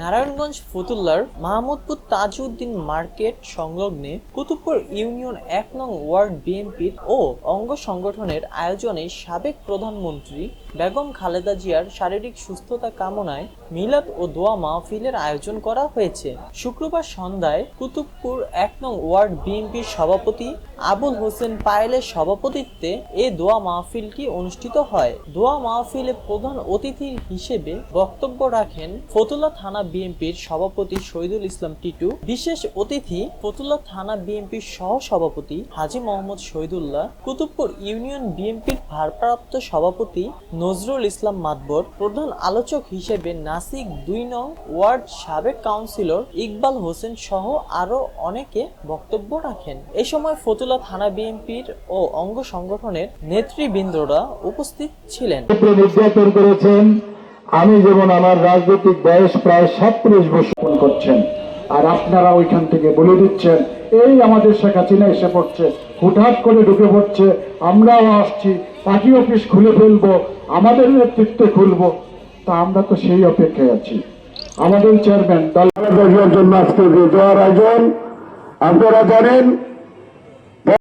নারায়ণগঞ্জ ফতুল্লার মাহমুদপুর তাজউদ্দিন মার্কেট সংলগ্নে কুতুবপুর ইউনিয়ন এক নং ওয়ার্ড বিএনপির ও অঙ্গ সংগঠনের আয়োজনে সাবেক প্রধানমন্ত্রী বেগম খালেদা জিয়ার শারীরিক সুস্থতা কামনায় মিলাদ ও দোয়া মাহফিলের আয়োজন করা হয়েছে। শুক্রবার সন্ধ্যায় কুতুবপুর এক নং ওয়ার্ড বিএনপির সভাপতি আবুল হোসেন পায়েলের সভাপতিত্বে এ দোয়া মাহফিলটি অনুষ্ঠিত হয়। দোয়া মাহফিলে প্রধান অতিথি হিসেবে বক্তব্য রাখেন ফতুল্লা থানা বিএনপির সভাপতি শহীদুল ইসলাম টিটু, বিশেষ অতিথি ফতুল্লা থানা বিএনপির সহ সভাপতি হাজি মোহাম্মদ শহীদুল্লাহ, কুতুবপুর ইউনিয়ন বিএনপির ভারপ্রাপ্ত সভাপতি নজরুল ইসলাম মাতবর, প্রধান আলোচক হিসেবে নাসিক দুই নং ওয়ার্ড সাবেক কাউন্সিলর ইকবাল হোসেন সহ আরও অনেকে বক্তব্য রাখেন। এ সময় ফতুল্লা থানা বিএনপির ও অঙ্গ সংগঠনের নেতৃবৃন্দরা উপস্থিত ছিলেন। করেছেন আমি যেমন আমার রাজনৈতিক বয়স প্রায় সাতত্রিশ বছর করছেন, আর আপনারা ওইখান থেকে বলে দিচ্ছেন, এই আমাদের শেখ হাসিনা এসে পড়ছে, হুটহাট করে ঢুকে পড়ছে, আমরাও আসছি, পার্টি অফিস খুলে ফেলব, আমাদের নেতৃত্বে খুলবো, তা আমরা তো সেই অপেক্ষায় আছি। আমাদের চেয়ারম্যান দলের জন্য আজকে আয়োজন, আপনারা জানেন